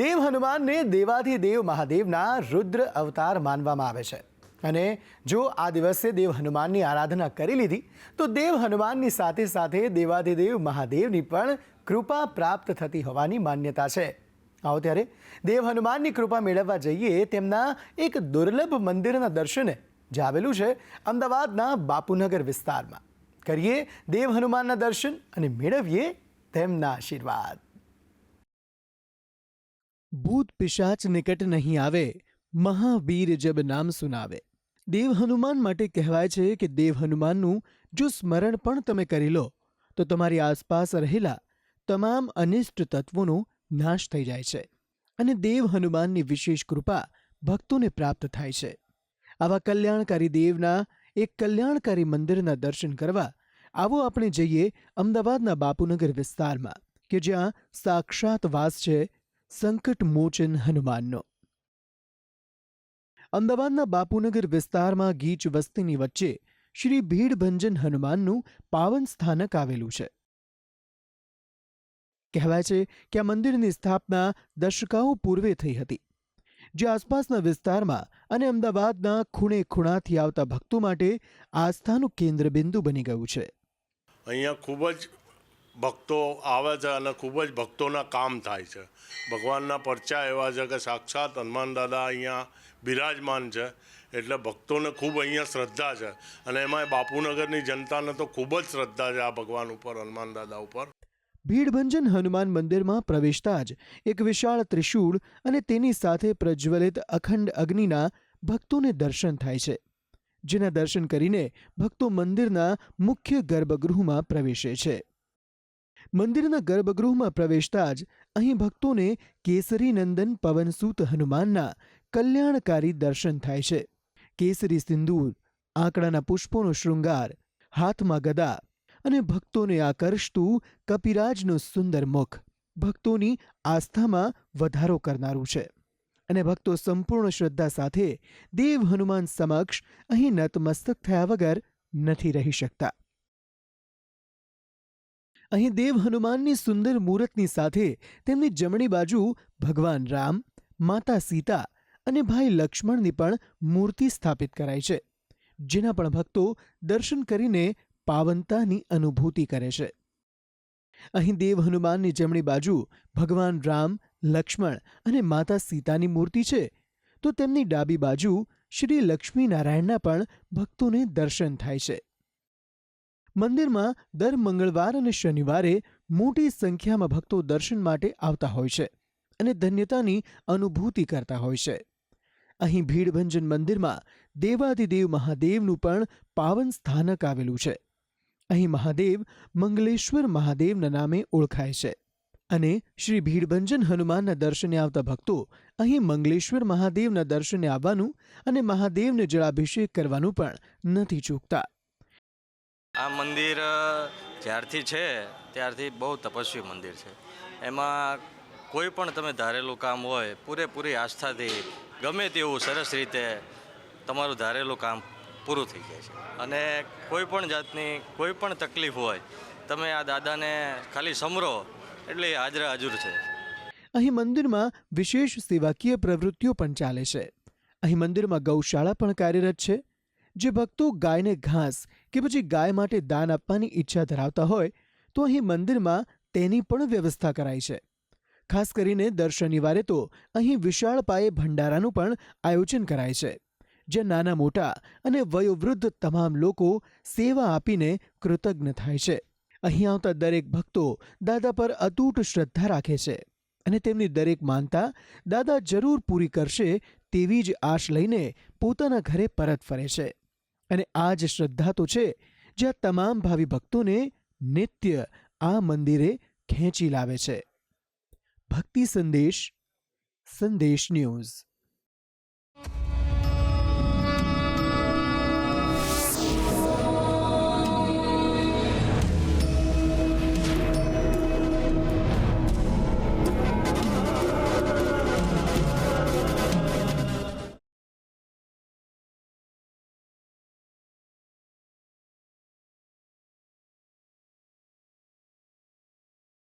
દેવ હનુમાનને દેવાધિદેવ મહાદેવના રુદ્ર અવતાર માનવામાં આવે છે. અને જો આ દિવસે દેવ હનુમાનની આરાધના કરી લીધી, તો દેવ હનુમાનની સાથે સાથે દેવાધિદેવ મહાદેવની પણ કૃપા પ્રાપ્ત થતી હોવાની માન્યતા છે. આવો ત્યારે દેવ હનુમાનની કૃપા મેળવવા જઈએ તેમના એક દુર્લભ મંદિરના દર્શને, જે આવેલું છે અમદાવાદના બાપુનગર વિસ્તારમાં. કરીએ દેવ હનુમાનના દર્શન અને મેળવીએ તેમના આશીર્વાદ. ભૂત પિશાચ નિકટ નહીં આવે, મહાવીર જબ નામ સુનાવે. દેવ હનુમાન માટે કહેવાય છે કે દેવ હનુમાનનું જો સ્મરણ પણ તમે કરી લો, તો તમારી આસપાસ રહેલા તમામ અનિષ્ટ તત્વોનો નાશ થઈ જાય છે અને દેવ હનુમાનની વિશેષ કૃપા ભક્તોને પ્રાપ્ત થાય છે. આવા કલ્યાણકારી દેવના એક કલ્યાણકારી મંદિરના દર્શન કરવા આવો આપણે જઈએ અમદાવાદના બાપુનગર વિસ્તારમાં, કે જ્યાં સાક્ષાત વાસ છે સંકટ મોચન હનુમાનનો. અમદાવાદના બાપુનગર વિસ્તારમાં ગીચ વસ્તીની વચ્ચે શ્રી ભીડભંજન હનુમાનનું પાવન સ્થાનક આવેલું છે. કહેવાય છે કે આ મંદિરની સ્થાપના દશકાઓ પૂર્વે થઈ હતી. જે આસપાસના વિસ્તારમાં અને અમદાવાદના ખૂણે ખૂણાથી આવતા ભક્તો માટે આસ્થાનું કેન્દ્ર બિંદુ બની ગયું છે. અહીંયા ખૂબ જ ભક્તો આવે છે અને ખૂબ જ ભક્તોના કામ થાય છે. ભગવાનના પરચા એવા છે કે સાક્ષાત હનુમાન દાદા અહીંયા બિરાજમાન છે. એટલે ભક્તોને ખૂબ અહીંયા શ્રદ્ધા છે. અને એમાં બાપુનગરની જનતાને તો ખૂબ જ શ્રદ્ધા છે આ ભગવાન ઉપર, હનુમાન દાદા ઉપર. ભીડભંજન હનુમાન મંદિરમાં પ્રવેશતા જ એક વિશાળ ત્રિશૂળ અને તેની સાથે પ્રજ્વલિત અખંડ અગ્નિના ભક્તોને દર્શન થાય છે. જેના દર્શન કરીને ભક્તો મંદિરના મુખ્ય ગર્ભગૃહમાં પ્રવેશે છે. મંદિરના ગર્ભગૃહમાં પ્રવેશતા જ અહીં ભક્તોને કેસરી નંદન પવનસૂત હનુમાનના કલ્યાણકારી દર્શન થાય છે. કેસરી સિંદૂર, આંકડાના પુષ્પોનો શૃંગાર, હાથમાં ગદા અને ભક્તોને આકર્ષતું કપિરાજનું સુંદર મુખ ભક્તોની આસ્થામાં વધારો કરનારું છે અને ભક્તો સંપૂર્ણ શ્રદ્ધા સાથે દેવ હનુમાન સમક્ષ અહીં નતમસ્તક થયા વગર નથી રહી શકતા. અહીં દેવ હનુમાનની સુંદર મૂરતની સાથે તેમની જમણી બાજુ ભગવાન રામ, માતા સીતા અને ભાઈ લક્ષ્મણની પણ મૂર્તિ સ્થાપિત કરાઈ છે, જેના પણ ભક્તો દર્શન કરીને પાવનતાની અનુભૂતિ કરે છે. અહીં દેવ હનુમાનની જમણી બાજુ ભગવાન રામ, લક્ષ્મણ અને માતા સીતાની મૂર્તિ છે, તો તેમની ડાબી બાજુ શ્રી લક્ષ્મીનારાયણના પણ ભક્તોને દર્શન થાય છે. મંદિરમાં દર મંગળવાર અને શનિવારે મોટી સંખ્યામાં ભક્તો દર્શન માટે આવતા હોય છે અને ધન્યતાની અનુભૂતિ કરતા હોય છે. અહીં ભીડભંજન મંદિરમાં દેવાધિદેવ મહાદેવનું પણ પાવન સ્થાનક આવેલું છે. અહીં મહાદેવ મંગલેશ્વર મહાદેવના નામે ઓળખાય છે અને શ્રી ભીડભંજન હનુમાનના દર્શને આવતા ભક્તો અહીં મંગલેશ્વર મહાદેવના દર્શને આવવાનું અને મહાદેવને જળાભિષેક કરવાનું પણ નથી ચૂકતા. આ મંદિર જ્યારથી છે, ત્યારથી બહુ તપસ્વી મંદિર છે. એમાં કોઈ પણ તમે ધારેલું કામ હોય, પૂરેપૂરી આસ્થાથી, ગમે તેવું સરસ રીતે તમારું ધારેલું કામ પૂરું થઈ જાય છે. અને કોઈ પણ જાતની, કોઈ પણ તકલીફ હોય, તમે આ દાદાને ખાલી સમરો, એટલે હાજરા હાજર છે. અહીં મંદિરમાં વિશેષ સેવાકીય પ્રવૃત્તિઓ પણ ચાલે છે. અહીં મંદિરમાં ગૌશાળા પણ કાર્યરત છે. જે ભક્તો ગાયને ઘાસ કે પછી ગાય માટે દાન આપવાની ઈચ્છા ધરાવતા હોય, તો અહીં મંદિરમાં તેની પણ વ્યવસ્થા કરાઈ છે. ખાસ કરીને દર શનિવારે તો અહીં વિશાળ પાયે ભંડારાનું પણ આયોજન કરાય છે, જ્યાં નાના મોટા અને વયોવૃદ્ધ તમામ લોકો સેવા આપીને કૃતજ્ઞ થાય છે. અહીં આવતા દરેક ભક્તો દાદા પર અતૂટ શ્રદ્ધા રાખે છે અને તેમની દરેક માનતા દાદા જરૂર પૂરી કરશે તેવી જ આશ લઈને પોતાના ઘરે પરત ફરે છે. અને આ જ શ્રદ્ધા તો છે જે આ તમામ ભાવિ ભક્તોને નિત્ય આ મંદિરે ખેંચી લાવે છે. ભક્તિ સંદેશ સંદેશ ન્યૂઝ.